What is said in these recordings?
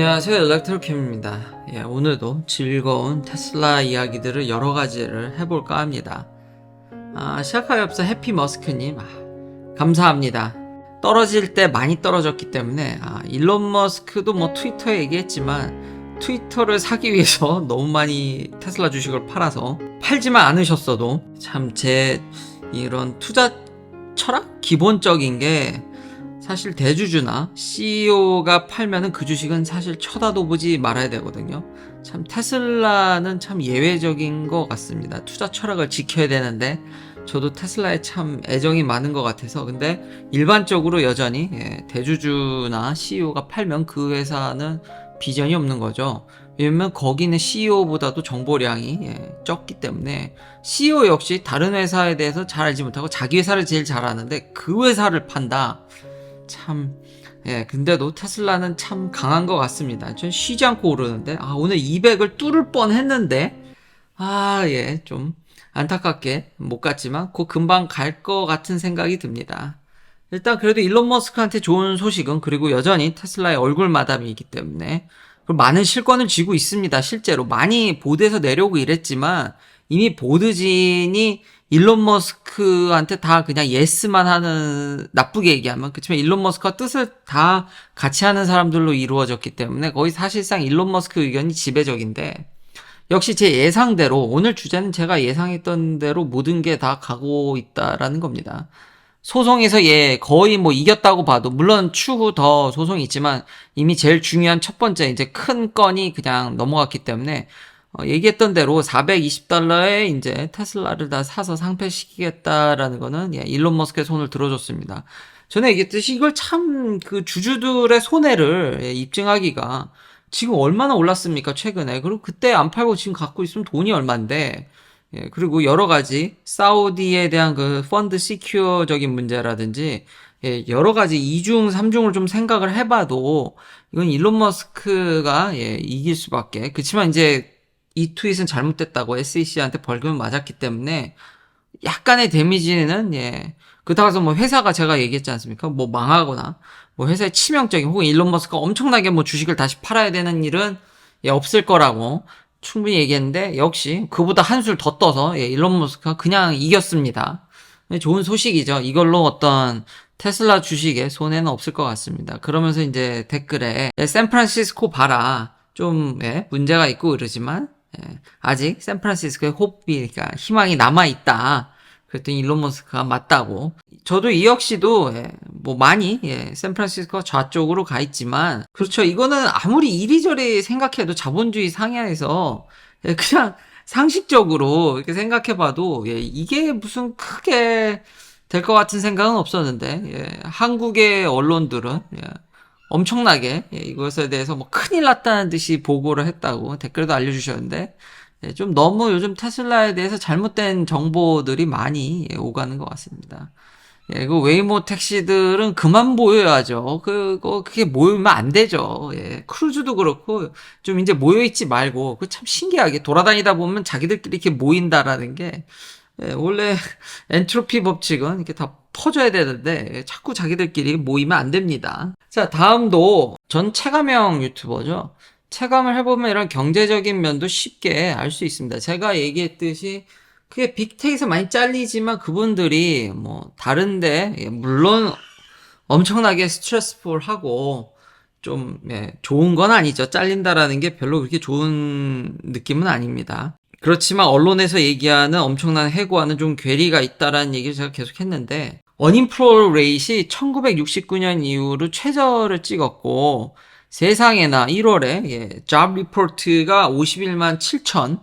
안녕하세요. 엘렉트로킴입니다. 예, 오늘도 즐거운 테슬라 이야기들을 여러 가지를 해볼까 합니다. 아, 시작하기 앞서 해피 머스크님 아, 감사합니다. 떨어질 때 많이 떨어졌기 때문에 아, 일론 머스크도 뭐 트위터에 얘기했지만 트위터를 사기 위해서 너무 많이 테슬라 주식을 팔아서 팔지만 않으셨어도 참 제 이런 투자 철학? 기본적인 게 사실 대주주나 CEO가 팔면은 그 주식은 사실 쳐다도 보지 말아야 되거든요. 참 테슬라는 참 예외적인 것 같습니다. 투자 철학을 지켜야 되는데 저도 테슬라에 참 애정이 많은 것 같아서 근데 일반적으로 여전히 예, 대주주나 CEO가 팔면 그 회사는 비전이 없는 거죠. 왜냐면 거기는 CEO보다도 정보량이 예, 적기 때문에 CEO 역시 다른 회사에 대해서 잘 알지 못하고 자기 회사를 제일 잘 아는데 그 회사를 판다. 참, 예, 근데도 테슬라는 참 강한 것 같습니다. 전 쉬지 않고 오르는데, 아, 오늘 200을 뚫을 뻔 했는데, 아, 예, 좀 안타깝게 못 갔지만, 곧 금방 갈 것 같은 생각이 듭니다. 일단 그래도 일론 머스크한테 좋은 소식은 그리고 여전히 테슬라의 얼굴 마담이기 때문에 많은 실권을 쥐고 있습니다. 실제로 많이 보드에서 내려오고 이랬지만 이미 보드진이 일론 머스크한테 다 그냥 예스만 하는 나쁘게 얘기하면 그렇지만 일론 머스크가 뜻을 다 같이 하는 사람들로 이루어졌기 때문에 거의 사실상 일론 머스크 의견이 지배적인데 역시 제 예상대로 오늘 주제는 제가 예상했던 대로 모든 게 다 가고 있다라는 겁니다. 소송에서 예 거의 뭐 이겼다고 봐도 물론 추후 더 소송이 있지만 이미 제일 중요한 첫 번째 이제 큰 건이 그냥 넘어갔기 때문에 어, 얘기했던 대로 420달러에 이제 테슬라를 다 사서 상패시키겠다라는 거는 예, 일론 머스크의 손을 들어줬습니다. 전에 얘기했듯이 이걸 참 그 주주들의 손해를 예, 입증하기가 지금 얼마나 올랐습니까 최근에 그리고 그때 안 팔고 지금 갖고 있으면 돈이 얼만데 예, 그리고 여러 가지 사우디에 대한 그 펀드 시큐어적인 문제라든지 예, 여러 가지 이중 삼중을 좀 생각을 해봐도 이건 일론 머스크가 예, 이길 수밖에. 그렇지만 이제 이 트윗은 잘못됐다고 SEC한테 벌금을 맞았기 때문에 약간의 데미지는 예. 그렇다고 해서 뭐 회사가 제가 얘기했지 않습니까? 뭐 망하거나 뭐 회사의 치명적인 혹은 일론 머스크가 엄청나게 뭐 주식을 다시 팔아야 되는 일은 예, 없을 거라고 충분히 얘기했는데 역시 그보다 한술 더 떠서 예, 일론 머스크가 그냥 이겼습니다. 예, 좋은 소식이죠. 이걸로 어떤 테슬라 주식에 손해는 없을 것 같습니다. 그러면서 이제 댓글에 예, 샌프란시스코 봐라. 좀 예, 문제가 있고 그러지만 예, 아직 샌프란시스코에 호흡이 그러니까 희망이 남아 있다. 그랬더니 일론 머스크가 맞다고. 저도 이 역시도 예, 뭐 많이 예, 샌프란시스코 좌쪽으로 가 있지만 그렇죠. 이거는 아무리 이리저리 생각해도 자본주의 상하에서 예, 그냥 상식적으로 이렇게 생각해봐도 예, 이게 무슨 크게 될 것 같은 생각은 없었는데 예, 한국의 언론들은 예, 엄청나게 예, 이것에 대해서 뭐 큰일 났다는 듯이 보고를 했다고 댓글도 알려주셨는데 예, 좀 너무 요즘 테슬라에 대해서 잘못된 정보들이 많이 예, 오가는 것 같습니다. 예, 그 웨이모 택시들은 그만 모여야죠. 그거 그게 모이면 안 되죠. 예, 크루즈도 그렇고 좀 이제 모여 있지 말고 그 참 신기하게 돌아다니다 보면 자기들끼리 이렇게 모인다라는 게 예, 원래 엔트로피 법칙은 이렇게 다 퍼져야 되는데 예, 자꾸 자기들끼리 모이면 안 됩니다. 자, 다음도 전 체감형 유튜버죠. 체감을 해보면 이런 경제적인 면도 쉽게 알 수 있습니다. 제가 얘기했듯이 그게 빅테크에서 많이 잘리지만 그분들이 뭐 다른데 예, 물론 엄청나게 스트레스풀하고 좀 예, 좋은 건 아니죠. 잘린다라는 게 별로 그렇게 좋은 느낌은 아닙니다. 그렇지만 언론에서 얘기하는 엄청난 해고와는 좀 괴리가 있다라는 얘기를 제가 계속 했는데 어닝프로 레이시 1969년 이후로 최저를 찍었고 세상에나 1월에 예, 잡 리포트가 51만 7천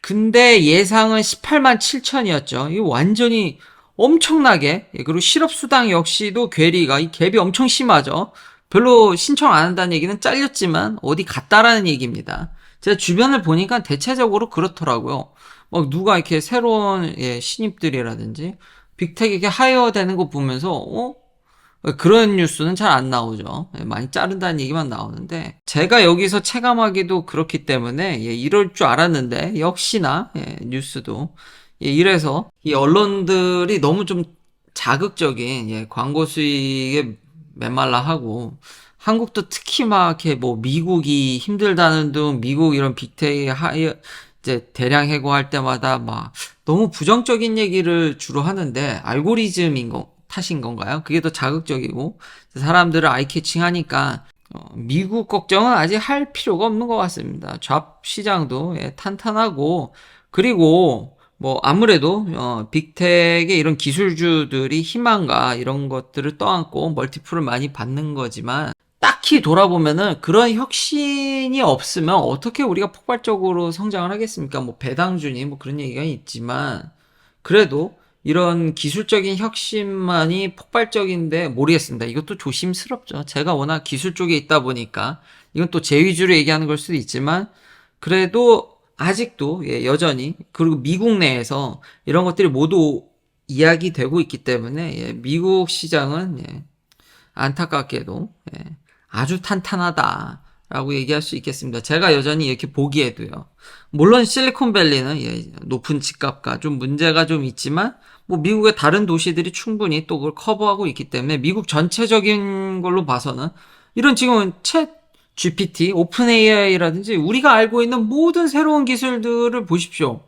근데 예상은 18만 7천이었죠. 이 완전히 엄청나게 예, 그리고 실업수당 역시도 괴리가 이 갭이 엄청 심하죠. 별로 신청 안 한다는 얘기는 잘렸지만 어디 갔다라는 얘기입니다. 제가 주변을 보니까 대체적으로 그렇더라고요. 막 누가 이렇게 새로운 예, 신입들이라든지 빅텍에게 하이어 되는 거 보면서 어? 그런 뉴스는 잘 안 나오죠. 예, 많이 자른다는 얘기만 나오는데 제가 여기서 체감하기도 그렇기 때문에 예, 이럴 줄 알았는데 역시나 예, 뉴스도 예, 이래서 이 언론들이 너무 좀 자극적인 예, 광고 수익에 메말라 하고 한국도 특히 막 이렇게 뭐 미국이 힘들다는 둥 미국 이런 빅테이 하이 이제 대량 해고할 때마다 막 너무 부정적인 얘기를 주로 하는데 알고리즘인 거 탓인 건가요? 그게 더 자극적이고 사람들을 아이캐칭 하니까 어, 미국 걱정은 아직 할 필요가 없는 것 같습니다. 잡 시장도 예, 탄탄하고 그리고 뭐 아무래도 어, 빅텍의 이런 기술주들이 희망과 이런 것들을 떠안고 멀티플을 많이 받는 거지만 딱히 돌아보면은 그런 혁신이 없으면 어떻게 우리가 폭발적으로 성장을 하겠습니까? 뭐 배당주니 뭐 그런 얘기가 있지만 그래도 이런 기술적인 혁신만이 폭발적인데 모르겠습니다. 이것도 조심스럽죠. 제가 워낙 기술 쪽에 있다 보니까 이건 또 제 위주로 얘기하는 걸 수도 있지만 그래도 아직도 예, 여전히 그리고 미국 내에서 이런 것들이 모두 이야기되고 있기 때문에 예, 미국 시장은 예, 안타깝게도 예, 아주 탄탄하다 라고 얘기할 수 있겠습니다. 제가 여전히 이렇게 보기에도요. 물론 실리콘밸리는 예, 높은 집값과 좀 문제가 좀 있지만 뭐 미국의 다른 도시들이 충분히 또 그걸 커버하고 있기 때문에 미국 전체적인 걸로 봐서는 이런 지금은 챗 GPT, 오픈 AI라든지 우리가 알고 있는 모든 새로운 기술들을 보십시오.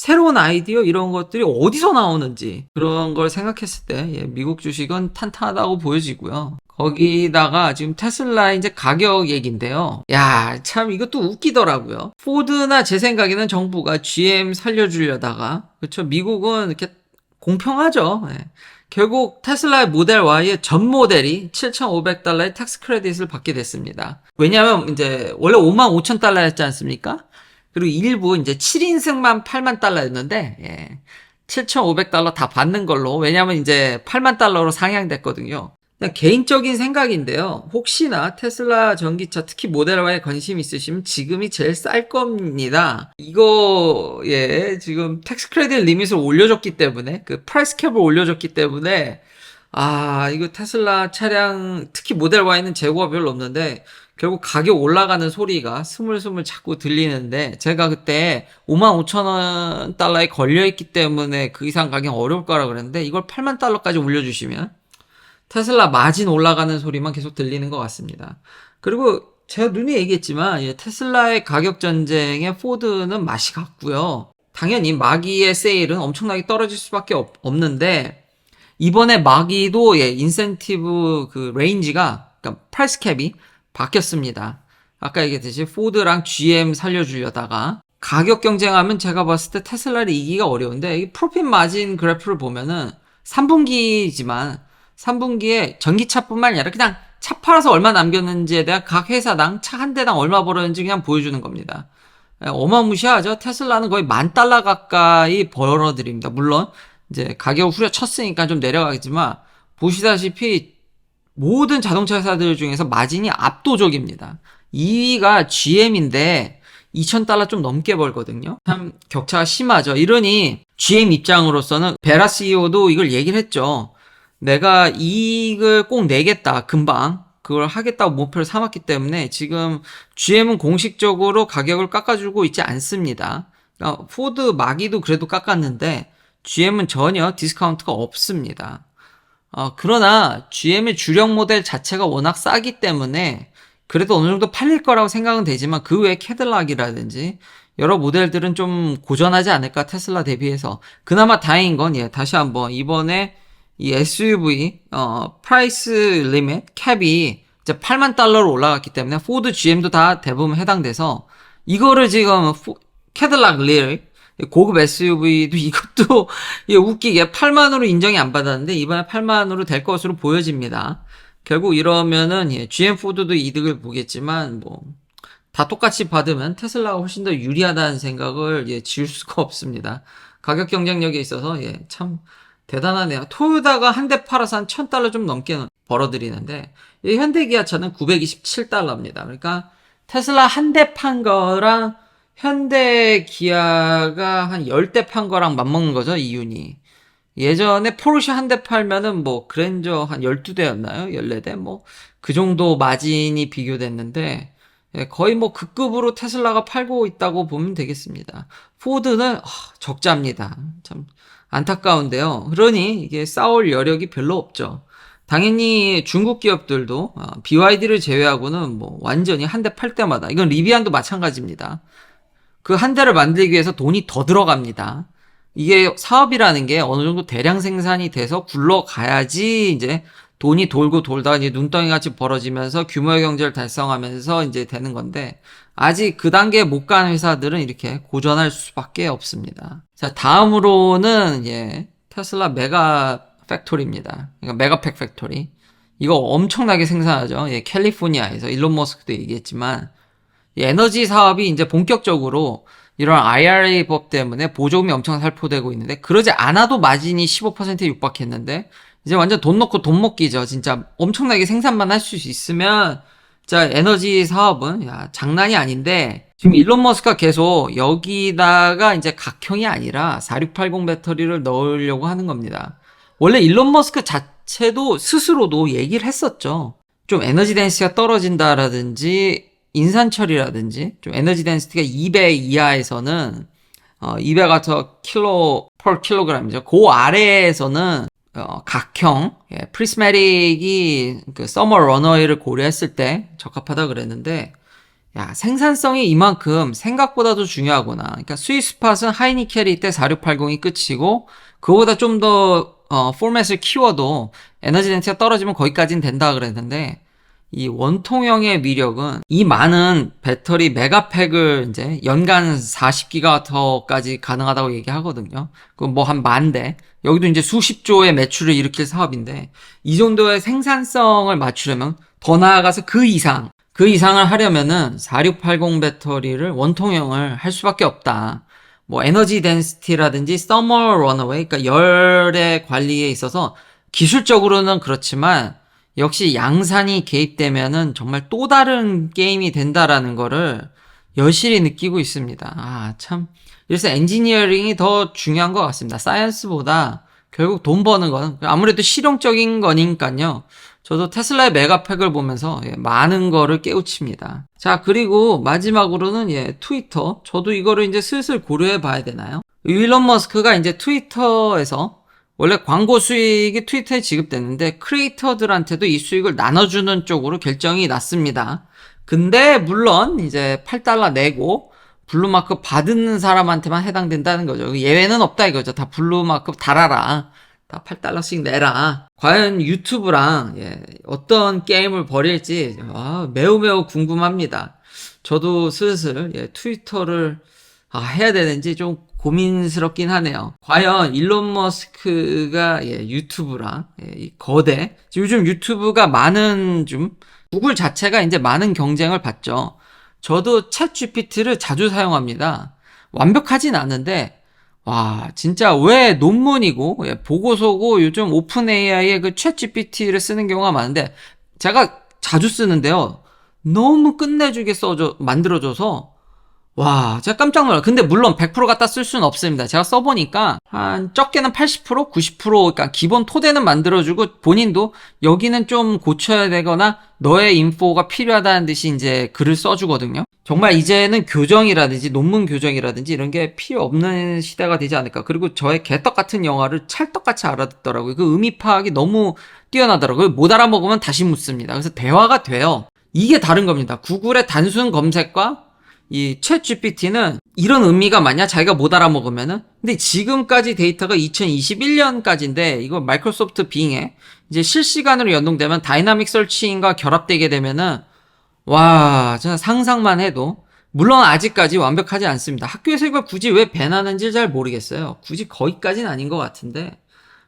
새로운 아이디어 이런 것들이 어디서 나오는지 그런 걸 생각했을 때 예, 미국 주식은 탄탄하다고 보여지고요. 거기다가 지금 테슬라 이제 가격 얘기인데요. 야, 참 이것도 웃기더라고요. 포드나 제 생각에는 정부가 GM 살려주려다가 그렇죠. 미국은 이렇게 공평하죠. 예. 결국 테슬라의 모델 Y의 전 모델이 7,500달러의 텍스 크레딧을 받게 됐습니다. 왜냐하면 이제 원래 5만 5천 달러였지 않습니까? 그리고 일부 이제 7인승만 8만 달러였는데 예. 7,500달러 다 받는 걸로 왜냐하면 이제 8만 달러로 상향됐거든요. 그냥 개인적인 생각인데요. 혹시나 테슬라 전기차 특히 모델 Y에 관심 있으시면 지금이 제일 쌀 겁니다. 이거에 지금 텍스 크레딧 리밋을 올려줬기 때문에 그 프라이스 캡을 올려줬기 때문에 아 이거 테슬라 차량 특히 모델 Y는 재고가 별로 없는데 결국 가격 올라가는 소리가 스물스물 자꾸 들리는데 제가 그때 5만 5천 원 달러에 걸려있기 때문에 그 이상 가격 어려울 거라 그랬는데 이걸 8만 달러까지 올려주시면 테슬라 마진 올라가는 소리만 계속 들리는 것 같습니다. 그리고 제가 눈에 얘기했지만 예, 테슬라의 가격 전쟁에 포드는 맛이 갔고요. 당연히 마기의 세일은 엄청나게 떨어질 수밖에 없, 없는데 이번에 마기도 예, 인센티브 그 레인지가 그러니까 프라이스 캡이 바뀌었습니다. 아까 얘기했듯이 포드랑 GM 살려주려다가 가격 경쟁하면 제가 봤을 때 테슬라를 이기가 어려운데 이 프로핏 마진 그래프를 보면은 3분기지만 3분기에 전기차뿐만 아니라 그냥 차 팔아서 얼마 남겼는지에 대한 각 회사당 차 한 대당 얼마 벌었는지 그냥 보여주는 겁니다. 예, 어마무시하죠. 테슬라는 거의 만 달러 가까이 벌어드립니다. 물론 이제 가격 후려쳤으니까 좀 내려가겠지만 보시다시피 모든 자동차 회사들 중에서 마진이 압도적입니다. 2위가 GM인데 2,000달러 좀 넘게 벌거든요. 참 격차가 심하죠. 이러니 GM 입장으로서는 베라 CEO도 이걸 얘기를 했죠. 내가 이익을 꼭 내겠다, 금방. 그걸 하겠다고 목표를 삼았기 때문에 지금 GM은 공식적으로 가격을 깎아주고 있지 않습니다. 그러니까 포드 마기도 그래도 깎았는데 GM은 전혀 디스카운트가 없습니다. 어, 그러나 GM의 주력 모델 자체가 워낙 싸기 때문에 그래도 어느 정도 팔릴 거라고 생각은 되지만 그 외에 캐딜락이라든지 여러 모델들은 좀 고전하지 않을까 테슬라 대비해서. 그나마 다행인 건 예, 다시 한번 이번에 이 SUV 어 프라이스 리밋 캡이 이제 8만 달러로 올라갔기 때문에 포드 GM도 다 대부분 해당돼서 이거를 지금 포, 캐딜락 릴 고급 SUV도 이것도 예, 웃기게 8만으로 인정이 안 받았는데 이번에 8만으로 될 것으로 보여집니다. 결국 이러면은 예, GM 포드도 이득을 보겠지만 뭐 다 똑같이 받으면 테슬라가 훨씬 더 유리하다는 생각을 예, 지울 수가 없습니다. 가격 경쟁력에 있어서 예, 참 대단하네요. 토요다가 한 대 팔아서 한 1000달러 좀 넘게 벌어들이는데 이 현대기아차는 927달러입니다. 그러니까 테슬라 한 대 판 거랑 현대 기아가 한 10대 판 거랑 맞먹는 거죠, 이윤이. 예전에 포르쉐 한 대 팔면은 뭐 그랜저 한 12대였나요? 14대? 뭐 그 정도 마진이 비교됐는데 예, 거의 뭐그 급으로 테슬라가 팔고 있다고 보면 되겠습니다. 포드는 아, 적자입니다. 참 안타까운데요. 그러니 이게 싸울 여력이 별로 없죠. 당연히 중국 기업들도 어, BYD를 제외하고는 뭐 완전히 한 대 팔 때마다 이건 리비안도 마찬가지입니다. 그 한 대를 만들기 위해서 돈이 더 들어갑니다. 이게 사업이라는 게 어느 정도 대량 생산이 돼서 굴러가야지 이제 돈이 돌고 돌다가 이제 눈덩이 같이 벌어지면서 규모의 경제를 달성하면서 이제 되는 건데 아직 그 단계에 못 간 회사들은 이렇게 고전할 수밖에 없습니다. 자, 다음으로는 예, 테슬라 메가 팩토리입니다. 그러니까 메가팩 팩토리. 이거 엄청나게 생산하죠. 예, 캘리포니아에서 일론 머스크도 얘기했지만 이 에너지 사업이 이제 본격적으로 이런 IRA 법 때문에 보조금이 엄청 살포되고 있는데 그러지 않아도 마진이 15%에 육박했는데 이제 완전 돈 넣고 돈 먹기죠. 진짜 엄청나게 생산만 할 수 있으면 자 에너지 사업은 야 장난이 아닌데 지금 일론 머스크가 계속 여기다가 이제 각형이 아니라 4680 배터리를 넣으려고 하는 겁니다. 원래 일론 머스크 자체도 스스로도 얘기를 했었죠. 좀 에너지 덴시티가 떨어진다라든지 인산철이라든지 좀 에너지 덴시티가 2배 이하에서는 어, 200와트 킬로 per 킬로그램이죠. 그 아래에서는 어, 각형 예, 프리스메릭이 그 서머 러너웨이를 고려했을 때 적합하다 그랬는데 야 생산성이 이만큼 생각보다도 중요하구나. 그러니까 스윗 스팟은 하이니켈이 때 4680이 끝이고 그거보다 좀더 어, 포맷을 키워도 에너지 덴시티가 떨어지면 거기까지는 된다 그랬는데 이 원통형의 위력은 이 많은 배터리 메가팩을 이제 연간 40기가와트까지 가능하다고 얘기하거든요. 그뭐한 만 대. 여기도 이제 수십조의 매출을 일으킬 사업인데 이 정도의 생산성을 맞추려면 더 나아가서 그 이상 그 이상을 하려면은 4680 배터리를 원통형을 할 수밖에 없다. 뭐 에너지 덴시티라든지 서머 런어웨이 그러니까 열의 관리에 있어서 기술적으로는 그렇지만 역시 양산이 개입되면은 정말 또 다른 게임이 된다라는 거를 여실히 느끼고 있습니다. 아, 참. 그래서 엔지니어링이 더 중요한 것 같습니다. 사이언스보다 결국 돈 버는 건 아무래도 실용적인 거니까요. 저도 테슬라의 메가팩을 보면서 예, 많은 거를 깨우칩니다. 자, 그리고 마지막으로는 예, 트위터. 저도 이거를 이제 슬슬 고려해 봐야 되나요? 일론 머스크가 이제 트위터에서 원래 광고 수익이 트위터에 지급됐는데 크리에이터들한테도 이 수익을 나눠주는 쪽으로 결정이 났습니다. 근데 물론 이제 8달러 내고 블루마크 받은 사람한테만 해당된다는 거죠. 예외는 없다 이거죠. 다 블루마크 달아라. 다 8달러씩 내라. 과연 유튜브랑 예, 어떤 게임을 벌일지 아, 매우 매우 궁금합니다. 저도 슬슬 예, 트위터를 아, 해야 되는지 좀 고민스럽긴 하네요. 과연 일론 머스크가 예, 유튜브랑 예, 이 거대 요즘 유튜브가 많은 좀 구글 자체가 이제 많은 경쟁을 받죠. 저도 챗 GPT를 자주 사용합니다. 완벽하진 않은데 와 진짜 왜 논문이고 예, 보고서고 요즘 오픈 AI의 그챗 GPT를 쓰는 경우가 많은데 제가 자주 쓰는데요. 너무 끝내주게 써줘 만들어줘서 와, 제가 깜짝 놀라. 근데 물론 100% 갖다 쓸 수는 없습니다. 제가 써보니까 한 적게는 80%, 90% 그러니까 기본 토대는 만들어주고 본인도 여기는 좀 고쳐야 되거나 너의 인포가 필요하다는 듯이 이제 글을 써주거든요. 정말 이제는 교정이라든지 논문 교정이라든지 이런 게 필요 없는 시대가 되지 않을까. 그리고 저의 개떡 같은 영화를 찰떡같이 알아듣더라고요. 그 의미 파악이 너무 뛰어나더라고요. 못 알아먹으면 다시 묻습니다. 그래서 대화가 돼요. 이게 다른 겁니다. 구글의 단순 검색과 이챗 GPT는 이런 의미가 맞냐? 자기가 못 알아먹으면은? 근데 지금까지 데이터가 2021년까지인데 이거 마이크로소프트 빙에 이제 실시간으로 연동되면 다이나믹 설치인과 결합되게 되면은 와, 진짜 상상만 해도 물론 아직까지 완벽하지 않습니다. 학교에서 이걸 굳이 왜 배나는지 잘 모르겠어요. 굳이 거기까지는 아닌 것 같은데.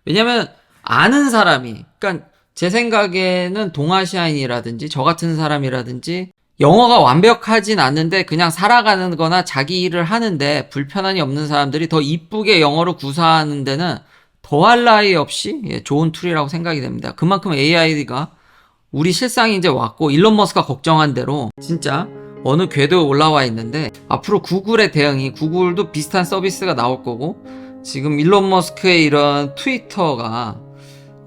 왜냐면 아는 사람이, 그러니까 제 생각에는 동아시아인이라든지 저 같은 사람이라든지 영어가 완벽하진 않는데 그냥 살아가는 거나 자기 일을 하는데 불편함이 없는 사람들이 더 이쁘게 영어로 구사하는 데는 더할 나위 없이 예, 좋은 툴이라고 생각이 됩니다. 그만큼 AI가 우리 실상이 이제 왔고 일론 머스크가 걱정한 대로 진짜 어느 궤도에 올라와 있는데 앞으로 구글의 대응이 구글도 비슷한 서비스가 나올 거고 지금 일론 머스크의 이런 트위터가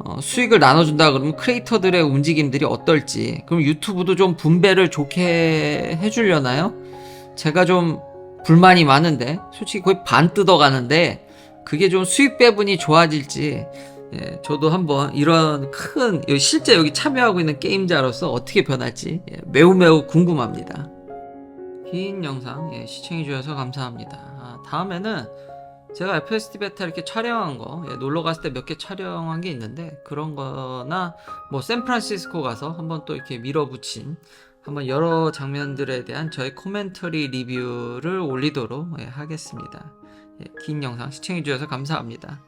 어, 수익을 나눠준다 그러면 크리에이터들의 움직임들이 어떨지 그럼 유튜브도 좀 분배를 좋게 해주려나요? 제가 좀 불만이 많은데 솔직히 거의 반 뜯어가는데 그게 좀 수익 배분이 좋아질지 예, 저도 한번 이런 큰 실제 여기 참여하고 있는 게임자로서 어떻게 변할지 예, 매우 매우 궁금합니다. 긴 영상 예, 시청해주셔서 감사합니다. 아, 다음에는 제가 FSD 베타 이렇게 촬영한 거 예, 놀러 갔을 때 몇 개 촬영한 게 있는데 그런 거나 뭐 샌프란시스코 가서 한번 또 이렇게 밀어붙인 한번 여러 장면들에 대한 저의 코멘터리 리뷰를 올리도록 예, 하겠습니다. 예, 긴 영상 시청해 주셔서 감사합니다.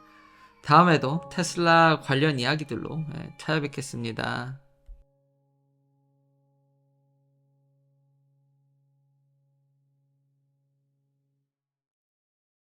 다음에도 테슬라 관련 이야기들로 예, 찾아뵙겠습니다.